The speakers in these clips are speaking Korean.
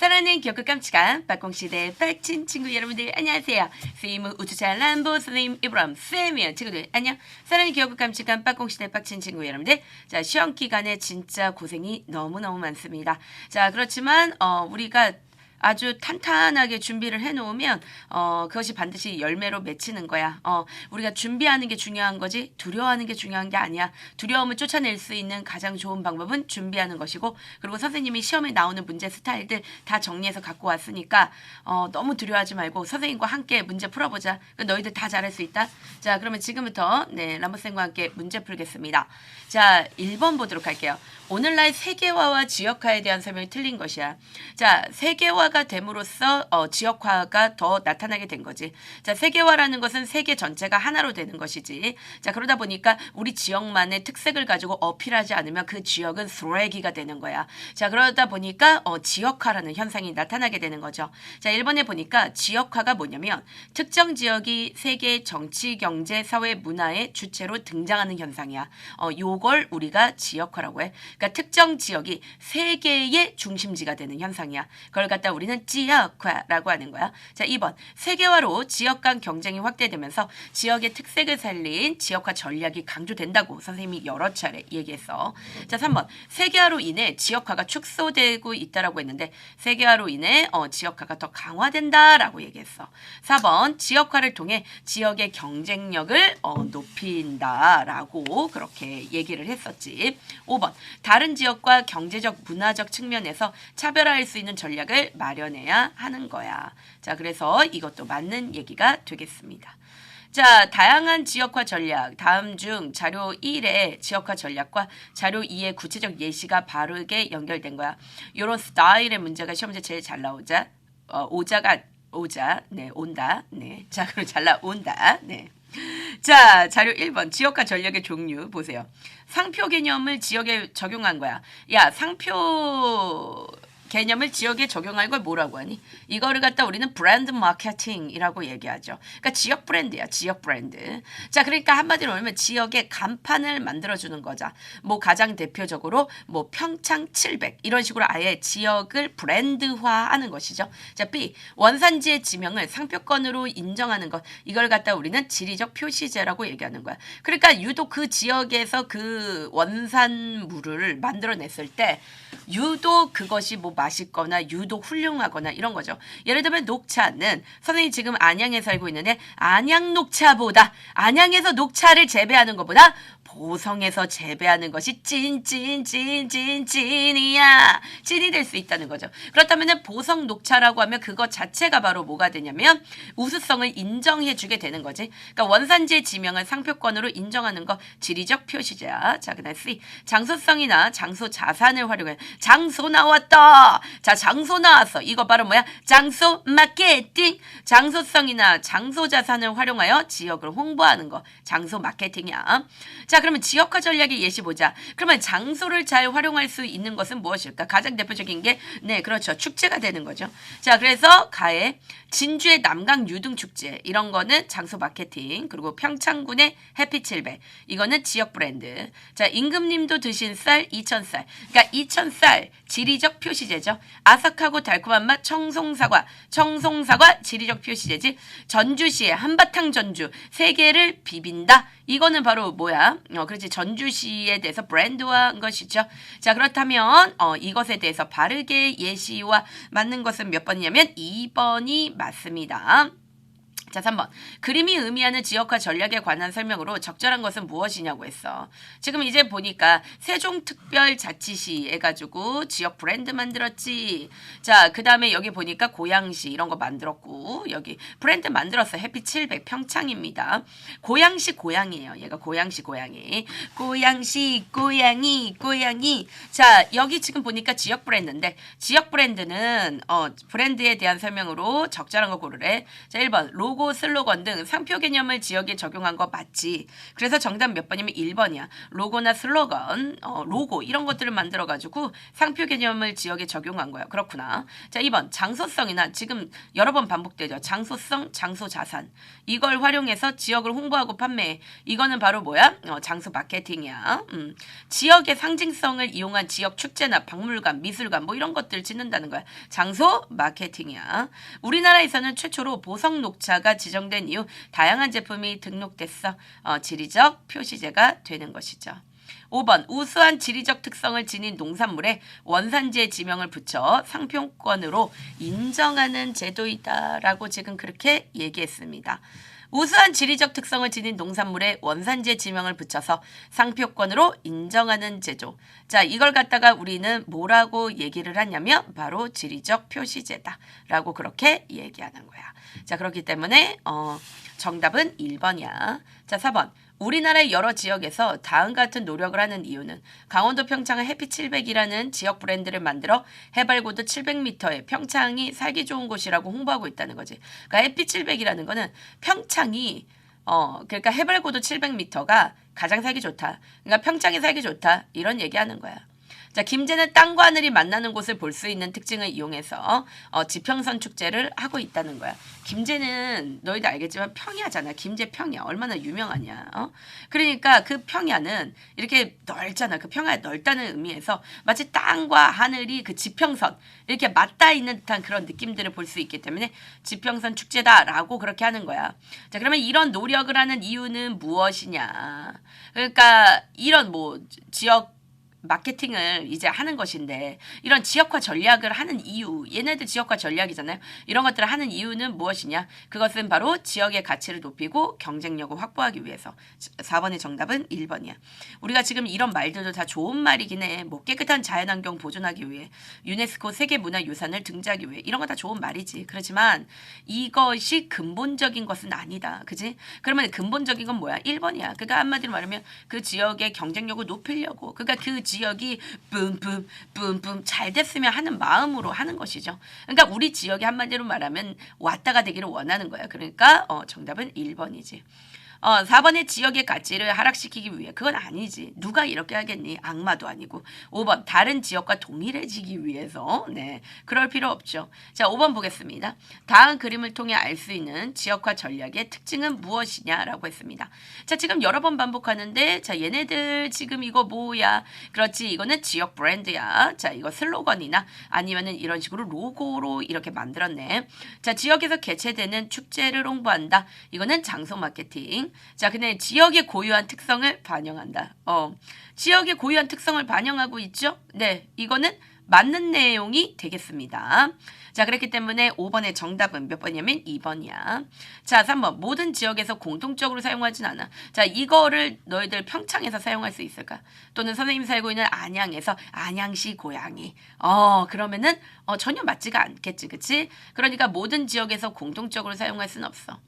사랑하는 귀엽고 깜찍한 박공시대 박친 친구 여러분들 안녕하세요. 세이무 우주차 람보 선생님 이브람 쌤이요 친구들 안녕. 사랑하는 귀엽고 깜찍한 박공시대 박친 친구 여러분들 자 시험 기간에 진짜 고생이 너무너무 많습니다. 자 그렇지만 어, 우리가 아주 탄탄하게 준비를 해놓으면 어, 그것이 반드시 열매로 맺히는 거야. 어, 우리가 준비하는 게 중요한 거지 두려워하는 게 중요한 게 아니야. 두려움을 쫓아낼 수 있는 가장 좋은 방법은 준비하는 것이고 그리고 선생님이 시험에 나오는 문제 스타일들 다 정리해서 갖고 왔으니까 어, 너무 두려워하지 말고 선생님과 함께 문제 풀어보자. 그 너희들 다 잘할 수 있다. 자 그러면 지금부터 네 람보쌤과 함께 문제 풀겠습니다. 자 1번 보도록 할게요. 오늘날 세계화와 지역화에 대한 설명이 틀린 것이야. 자 세계화 세계화가 됨으로써 어, 지역화가 더 나타나게 된 거지. 자, 세계화라는 것은 세계 전체가 하나로 되는 것이지. 자, 그러다 보니까 우리 지역만의 특색을 가지고 어필하지 않으면 그 지역은 쓰레기가 되는 거야. 자, 그러다 보니까 어, 지역화라는 현상이 나타나게 되는 거죠. 자, 1번에 보니까 지역화가 뭐냐면 특정 지역이 세계 정치, 경제, 사회, 문화의 주체로 등장하는 현상이야. 어, 요걸 우리가 지역화라고 해. 그러니까 특정 지역이 세계의 중심지가 되는 현상이야. 그걸 갖다 우리 는 지역화라고 하는 거야. 자, 2번. 세계화로 지역 간 경쟁이 확대되면서 지역의 특색을 살린 지역화 전략이 강조된다고 선생님이 여러 차례 얘기했어. 자, 3번. 세계화로 인해 지역화가 축소되고 있다라고 했는데 세계화로 인해 어, 지역화가 더 강화된다라고 얘기했어. 4번. 지역화를 통해 지역의 경쟁력을 어, 높인다라고 그렇게 얘기를 했었지. 5번. 다른 지역과 경제적 문화적 측면에서 차별화할 수 있는 전략을 마 련해야 하는 거야. 자, 그래서 이것도 맞는 얘기가 되겠습니다. 자, 다양한 지역화 전략. 다음 중 자료 1의 지역화 전략과 자료 2의 구체적 예시가 바르게 연결된 거야. 이런 스타일의 문제가 시험제 제일 잘 나오자. 어, 오자가 오자. 네, 온다. 네. 자, 그럼 잘 나온다. 네. 자, 자료 1번. 지역화 전략의 종류 보세요. 상표 개념을 지역에 적용한 거야. 야, 상표 개념을 지역에 적용할 걸 뭐라고 하니? 이거를 갖다 우리는 브랜드 마케팅이라고 얘기하죠. 그러니까 지역 브랜드야, 지역 브랜드. 자, 그러니까 한마디로 말하면 지역의 간판을 만들어주는 거죠. 뭐 가장 대표적으로 뭐 평창 700 이런 식으로 아예 지역을 브랜드화하는 것이죠. 자, B 원산지의 지명을 상표권으로 인정하는 것 이걸 갖다 우리는 지리적 표시제라고 얘기하는 거야. 그러니까 유독 그 지역에서 그 원산물을 만들어냈을 때 유독 그것이 뭐 맛있거나 유독 훌륭하거나 이런 거죠. 예를 들면 녹차는 선생님 지금 안양에 살고 있는데 안양 녹차보다 안양에서 녹차를 재배하는 것보다 보성에서 재배하는 것이 찐찐찐찐 찐이야. 찐이 될 수 있다는 거죠. 그렇다면 보성 녹차라고 하면 그것 자체가 바로 뭐가 되냐면 우수성을 인정해 주게 되는 거지. 그러니까 원산지의 지명을 상표권으로 인정하는 거 지리적 표시자. 자, 그다음 C. 장소성이나 장소 자산을 활용해. 장소 나왔다. 자, 장소 나왔어. 이거 바로 뭐야? 장소 마케팅. 장소성이나 장소 자산을 활용하여 지역을 홍보하는 거. 장소 마케팅이야. 자, 그러면 지역화 전략의 예시 보자. 그러면 장소를 잘 활용할 수 있는 것은 무엇일까? 가장 대표적인 게, 네, 그렇죠. 축제가 되는 거죠. 자, 그래서 가에 진주의 남강 유등 축제 이런 거는 장소 마케팅 그리고 평창군의 해피 700 이거는 지역 브랜드. 자, 임금님도 드신 쌀 2천쌀. 그러니까 2천쌀 지리적 표시제죠. 아삭하고 달콤한 맛 청송사과. 청송사과 지리적 표시제지. 전주시의 한바탕 전주 세 개를 비빈다. 이거는 바로 뭐야? 어, 그렇지. 전주시에 대해서 브랜드화한 것이죠. 자, 그렇다면 어, 이것에 대해서 바르게 예시와 맞는 것은 몇 번이냐면 2번이 맞습니다. 자, 3번. 그림이 의미하는 지역화 전략에 관한 설명으로 적절한 것은 무엇이냐고 했어. 지금 이제 보니까 세종특별자치시 해가지고 지역 브랜드 만들었지. 자, 그 다음에 여기 보니까 고양시 이런 거 만들었고, 여기 브랜드 만들었어. 해피 700 평창입니다. 고양시 고양이에요. 얘가 고양시 고양이. 고양시 고양이 고양이. 자, 여기 지금 보니까 지역 브랜드인데, 지역 브랜드는, 어, 브랜드에 대한 설명으로 적절한 거 고르래. 자, 1번. 로고 로고, 슬로건 등 상표 개념을 지역에 적용한 거 맞지. 그래서 정답 몇 번이면 1번이야. 로고나 슬로건, 어, 로고 이런 것들을 만들어 가지고 상표 개념을 지역에 적용한 거야. 그렇구나. 자, 2번 장소성이나 지금 여러 번 반복되죠. 장소성, 장소 자산. 이걸 활용해서 지역을 홍보하고 판매. 이거는 바로 뭐야? 어, 장소 마케팅이야. 음. 지역의 상징성을 이용한 지역 축제나 박물관, 미술관 뭐 이런 것들 짓는다는 거야. 장소 마케팅이야. 우리나라에서는 최초로 보석 녹차가 지정된 이후 다양한 제품이 등록됐어. 어, 지리적 표시제가 되는 것이죠. 5번 우수한 지리적 특성을 지닌 농산물에 원산지의 지명을 붙여 상표권으로 인정하는 제도이다라고 지금 그렇게 얘기했습니다. 우수한 지리적 특성을 지닌 농산물에 원산지의 지명을 붙여서 상표권으로 인정하는 제조. 자, 이걸 갖다가 우리는 뭐라고 얘기를 하냐면 바로 지리적 표시제다라고 그렇게 얘기하는 거야. 자, 그렇기 때문에 어, 정답은 1번이야. 자, 4번. 우리나라의 여러 지역에서 다음 같은 노력을 하는 이유는 강원도 평창은 햇빛 700이라는 지역 브랜드를 만들어 해발 고도 700m에 평창이 살기 좋은 곳이라고 홍보하고 있다는 거지. 그러니까 햇빛 700이라는 거는 평창이 어 그러니까 해발 고도 700m가 가장 살기 좋다. 그러니까 평창이 살기 좋다. 이런 얘기하는 거야. 자, 김제는 땅과 하늘이 만나는 곳을 볼 수 있는 특징을 이용해서 어, 지평선 축제를 하고 있다는 거야. 김제는 너희도 알겠지만 평야잖아. 김제 평야 얼마나 유명하냐. 어? 그러니까 그 평야는 이렇게 넓잖아. 그 평야 넓다는 의미에서 마치 땅과 하늘이 그 지평선 이렇게 맞닿아 있는 듯한 그런 느낌들을 볼 수 있기 때문에 지평선 축제다라고 그렇게 하는 거야. 자, 그러면 이런 노력을 하는 이유는 무엇이냐? 그러니까 이런 뭐 지역 마케팅을 이제 하는 것인데 이런 지역화 전략을 하는 이유 얘네들 지역화 전략이잖아요. 이런 것들을 하는 이유는 무엇이냐? 그것은 바로 지역의 가치를 높이고 경쟁력을 확보하기 위해서. 4번의 정답은 1번이야. 우리가 지금 이런 말들도 다 좋은 말이긴 해. 뭐 깨끗한 자연환경 보존하기 위해 유네스코 세계문화유산을 등재하기 위해 이런 거 다 좋은 말이지. 그렇지만 이것이 근본적인 것은 아니다. 그지? 그러면 근본적인 건 뭐야? 1번이야. 그러니까 한마디로 말하면 그 지역의 경쟁력을 높이려고 그러니까 그 지역이 뿜뿜 뿜뿜 잘 됐으면 하는 마음으로 하는 것이죠. 그러니까 우리 지역이 한마디로 말하면 왔다가 되기를 원하는 거야. 그러니까 어, 정답은 1번이지. 어, 4번의 지역의 가치를 하락시키기 위해 그건 아니지. 누가 이렇게 하겠니? 악마도 아니고. 5번 다른 지역과 동일해지기 위해서. 네. 그럴 필요 없죠. 자, 5번 보겠습니다. 다음 그림을 통해 알 수 있는 지역화 전략의 특징은 무엇이냐라고 했습니다. 자, 지금 여러 번 반복하는데 자, 얘네들 지금 이거 뭐야? 그렇지. 이거는 지역 브랜드야. 자, 이거 슬로건이나 아니면은 이런 식으로 로고로 이렇게 만들었네. 자, 지역에서 개최되는 축제를 홍보한다. 이거는 장소 마케팅. 자, 근데 지역의 고유한 특성을 반영한다. 어, 지역의 고유한 특성을 반영하고 있죠? 네, 이거는 맞는 내용이 되겠습니다. 자, 그렇기 때문에 5번의 정답은 몇 번이냐면 2번이야. 자, 3번. 모든 지역에서 공통적으로 사용하진 않아. 자, 이거를 너희들 평창에서 사용할 수 있을까? 또는 선생님이 살고 있는 안양에서 안양시 고양이. 어, 그러면은 어, 전혀 맞지가 않겠지. 그치? 그러니까 모든 지역에서 공통적으로 사용할 수는 없어.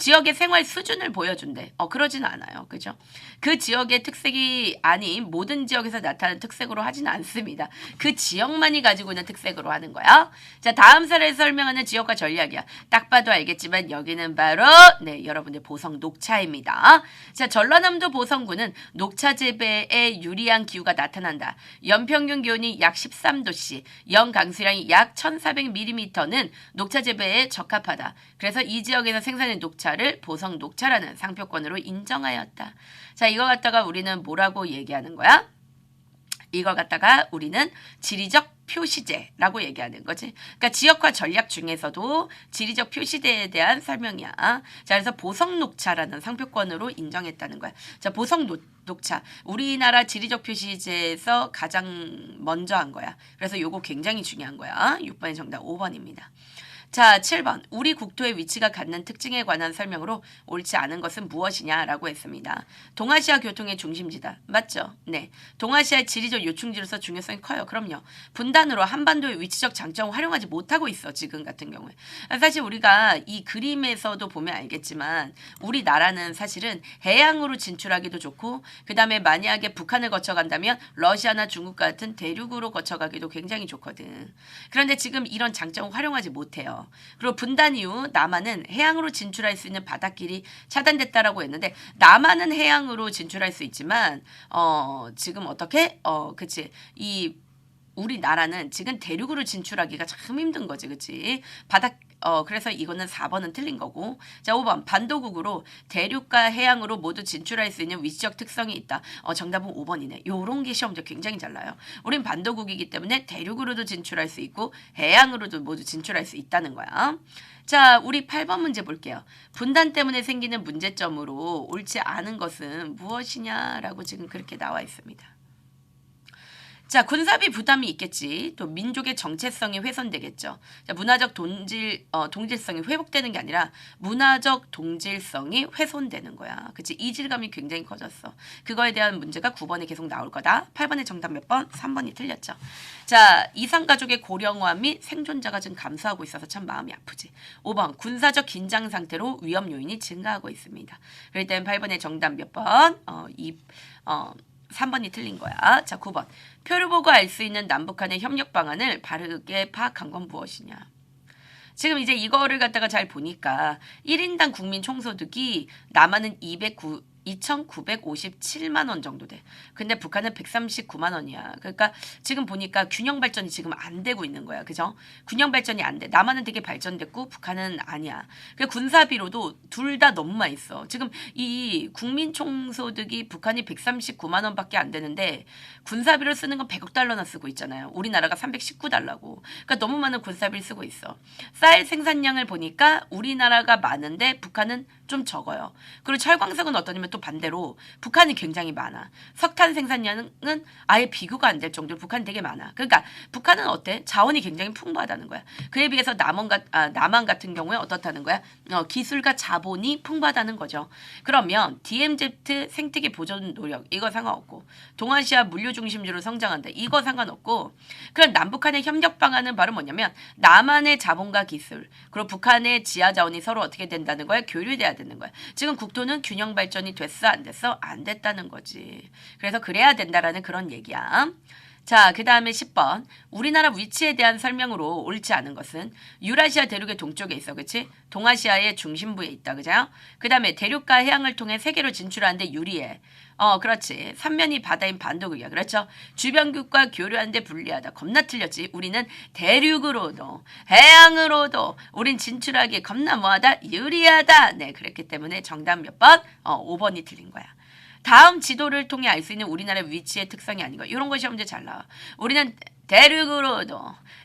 지역의 생활 수준을 보여준대. 어, 그러진 않아요. 그죠? 그 지역의 특색이 아닌 모든 지역에서 나타나는 특색으로 하지는 않습니다. 그 지역만이 가지고 있는 특색으로 하는 거야. 자, 다음 사례를 설명하는 지역과 전략이야. 딱 봐도 알겠지만 여기는 바로 네, 여러분들 보성 녹차입니다. 자, 전라남도 보성군은 녹차 재배에 유리한 기후가 나타난다. 연평균 기온이 약 13도씨, 연 강수량이 약 1,400mm는 녹차 재배에 적합하다. 그래서 이 지역에서 생산된 녹차를 보성 녹차라는 상표권으로 인정하였다. 자, 이거 갖다가 우리는 뭐라고 얘기하는 거야? 이걸 갖다가 우리는 지리적 표시제라고 얘기하는 거지. 그러니까 지역화 전략 중에서도 지리적 표시제에 대한 설명이야. 자, 그래서 보성녹차라는 상표권으로 인정했다는 거야. 자, 보성녹차. 우리나라 지리적 표시제에서 가장 먼저 한 거야. 그래서 요거 굉장히 중요한 거야. 6번의 정답 5번입니다. 자, 7번. 우리 국토의 위치가 갖는 특징에 관한 설명으로 옳지 않은 것은 무엇이냐라고 했습니다. 동아시아 교통의 중심지다. 맞죠? 네. 동아시아의 지리적 요충지로서 중요성이 커요. 그럼요. 분단으로 한반도의 위치적 장점을 활용하지 못하고 있어. 지금 같은 경우에. 사실 우리가 이 그림에서도 보면 알겠지만 우리나라는 사실은 해양으로 진출하기도 좋고 그다음에 만약에 북한을 거쳐 간다면 러시아나 중국 같은 대륙으로 거쳐 가기도 굉장히 좋거든. 그런데 지금 이런 장점을 활용하지 못해요. 그리고 분단 이후 남한은 해양으로 진출할 수 있는 바닷길이 차단됐다라고 했는데 남한은 해양으로 진출할 수 있지만 어 지금 어떻게 어 그치 이 우리나라는 지금 대륙으로 진출하기가 참 힘든 거지, 그치? 바닥, 어, 그래서 이거는 4번은 틀린 거고. 자, 5번. 반도국으로 대륙과 해양으로 모두 진출할 수 있는 위치적 특성이 있다. 어, 정답은 5번이네. 요런 게 시험적 굉장히 잘 나요. 우린 반도국이기 때문에 대륙으로도 진출할 수 있고 해양으로도 모두 진출할 수 있다는 거야. 자, 우리 8번 문제 볼게요. 분단 때문에 생기는 문제점으로 옳지 않은 것은 무엇이냐라고 지금 그렇게 나와 있습니다. 자, 군사비 부담이 있겠지. 또 민족의 정체성이 훼손되겠죠. 자, 문화적 동질, 어, 동질성이 회복되는 게 아니라 문화적 동질성이 훼손되는 거야. 그치? 이질감이 굉장히 커졌어. 그거에 대한 문제가 9번에 계속 나올 거다. 8번의 정답 몇 번? 3번이 틀렸죠. 자, 이상 가족의 고령화 및 생존자가 지금 감소하고 있어서 참 마음이 아프지. 5번, 군사적 긴장 상태로 위험 요인이 증가하고 있습니다. 그럴 땐 8번의 정답 몇 번? 어, 이, 어, 3번이 틀린 거야. 자, 9번. 표를 보고 알 수 있는 남북한의 협력 방안을 바르게 파악한 건 무엇이냐? 지금 이제 이거를 갖다가 잘 보니까 1인당 국민 총소득이 남한은 209 2,957만 원 정도 돼. 근데 북한은 139만 원이야. 그러니까 지금 보니까 균형 발전이 지금 안 되고 있는 거야. 그죠? 균형 발전이 안 돼. 남한은 되게 발전됐고 북한은 아니야. 그 군사비로도 둘 다 너무 많이 써. 지금 이 국민 총소득이 북한이 139만 원밖에 안 되는데 군사비로 쓰는 건 100억 달러나 쓰고 있잖아요. 우리나라가 319달러고. 그러니까 너무 많은 군사비를 쓰고 있어. 쌀 생산량을 보니까 우리나라가 많은데 북한은 좀 적어요. 그리고 철광석은 어떠냐면 또 반대로 북한이 굉장히 많아. 석탄 생산량은 아예 비교가 안 될 정도로 북한이 되게 많아. 그러니까 북한은 어때? 자원이 굉장히 풍부하다는 거야. 그에 비해서 남원, 가, 아, 남한 같은 경우에 어떻다는 거야? 어, 기술과 자본이 풍부하다는 거죠. 그러면 DMZ 생태계 보존 노력 이거 상관없고 동아시아 물류 중심지로 성장한다 이거 상관없고 그럼 남북한의 협력 방안은 바로 뭐냐면 남한의 자본과 기술 그리고 북한의 지하 자원이 서로 어떻게 된다는 거야? 교류돼야 되는 거야. 지금 국토는 균형 발전이 됐어 안 됐어? 안 됐다는 거지. 그래서 그래야 된다라는 그런 얘기야. 자, 그 다음에 10번. 우리나라 위치에 대한 설명으로 옳지 않은 것은 유라시아 대륙의 동쪽에 있어. 그치? 동아시아의 중심부에 있다. 그죠? 그 다음에 대륙과 해양을 통해 세계로 진출하는데 유리해. 어, 그렇지. 삼면이 바다인 반도국이야. 그렇죠? 주변국과 교류하는데 불리하다. 겁나 틀렸지. 우리는 대륙으로도, 해양으로도, 우린 진출하기 겁나 뭐하다? 유리하다. 네, 그랬기 때문에 정답 몇 번? 어, 5번이 틀린 거야. 다음 지도를 통해 알 수 있는 우리나라 위치의 특성이 아닌가. 이런 것이 문제 잘 나와. 우리는 대륙으로도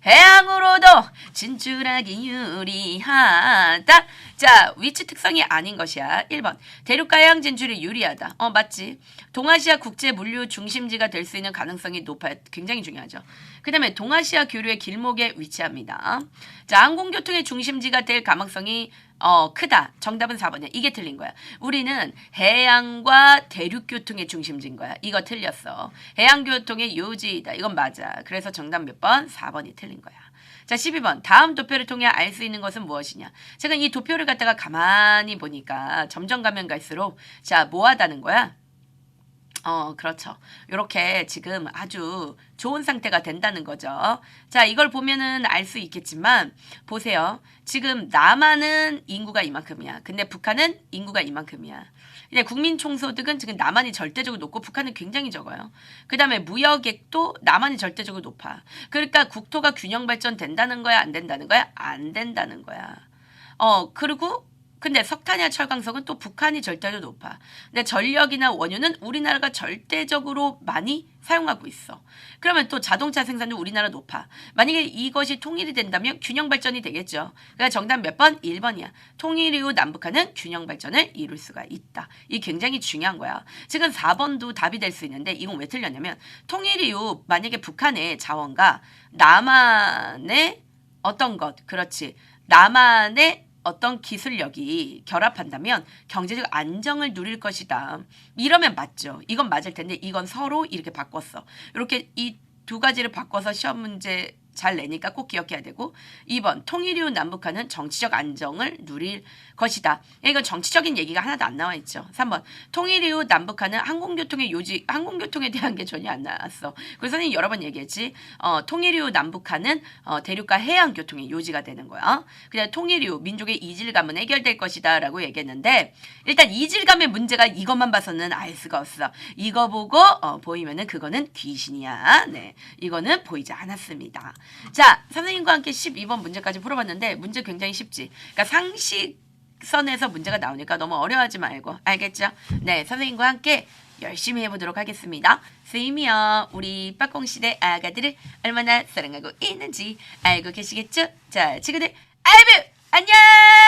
해양으로도 진출하기 유리하다. 자, 위치 특성이 아닌 것이야. 1번. 대륙과 해양 진출이 유리하다. 어, 맞지. 동아시아 국제 물류 중심지가 될 수 있는 가능성이 높아요. 굉장히 중요하죠. 그 다음에 동아시아 교류의 길목에 위치합니다. 자, 항공교통의 중심지가 될 가능성이 어, 크다. 정답은 4번이야. 이게 틀린 거야. 우리는 해양과 대륙교통의 중심지인 거야. 이거 틀렸어. 해양교통의 요지이다. 이건 맞아. 그래서 정답 몇 번? 4번이 틀린 거야. 자, 12번. 다음 도표를 통해 알 수 있는 것은 무엇이냐? 제가 이 도표를 갖다가 가만히 보니까 점점 가면 갈수록 자, 뭐 하다는 거야? 어, 그렇죠. 이렇게 지금 아주 좋은 상태가 된다는 거죠. 자, 이걸 보면은 알 수 있겠지만, 보세요. 지금 남한은 인구가 이만큼이야. 근데 북한은 인구가 이만큼이야. 이제 국민 총소득은 지금 남한이 절대적으로 높고 북한은 굉장히 적어요. 그 다음에 무역액도 남한이 절대적으로 높아. 그러니까 국토가 균형 발전된다는 거야? 안 된다는 거야? 안 된다는 거야. 어, 그리고 근데 석탄이나 철강석은 또 북한이 절대적으로 높아. 근데 전력이나 원유는 우리나라가 절대적으로 많이 사용하고 있어. 그러면 또 자동차 생산도 우리나라 높아. 만약에 이것이 통일이 된다면 균형 발전이 되겠죠. 그러니까 정답 몇 번? 1번이야. 통일 이후 남북한은 균형 발전을 이룰 수가 있다. 이 굉장히 중요한 거야. 지금 4번도 답이 될 수 있는데 이건 왜 틀렸냐면 통일 이후 만약에 북한의 자원과 남한의 어떤 것, 그렇지. 남한의 어떤 기술력이 결합한다면 경제적 안정을 누릴 것이다. 이러면 맞죠. 이건 맞을 텐데 이건 서로 이렇게 바꿨어. 이렇게 이 두 가지를 바꿔서 시험 문제 잘 내니까 꼭 기억해야 되고 2번 통일 이후 남북한은 정치적 안정을 누릴 것이다. 이건 정치적인 얘기가 하나도 안 나와 있죠. 3번 통일 이후 남북한은 항공교통의 요지 항공교통에 대한 게 전혀 안 나왔어. 그래서 선생님 여러 번 얘기했지. 어, 통일 이후 남북한은 어, 대륙과 해양 교통의 요지가 되는 거야. 그냥 통일 이후 민족의 이질감은 해결될 것이다라고 얘기했는데 일단 이질감의 문제가 이것만 봐서는 알 수가 없어. 이거 보고 어, 보이면은 그거는 귀신이야. 네, 이거는 보이지 않았습니다. 자, 선생님과 함께 12번 문제까지 풀어봤는데 문제 굉장히 쉽지. 그러니까 상식 선에서 문제가 나오니까 너무 어려워하지 말고 알겠죠? 네, 선생님과 함께 열심히 해보도록 하겠습니다. 선생님이요, 우리 빠꽁시대 아가들을 얼마나 사랑하고 있는지 알고 계시겠죠? 자, 친구들, 알브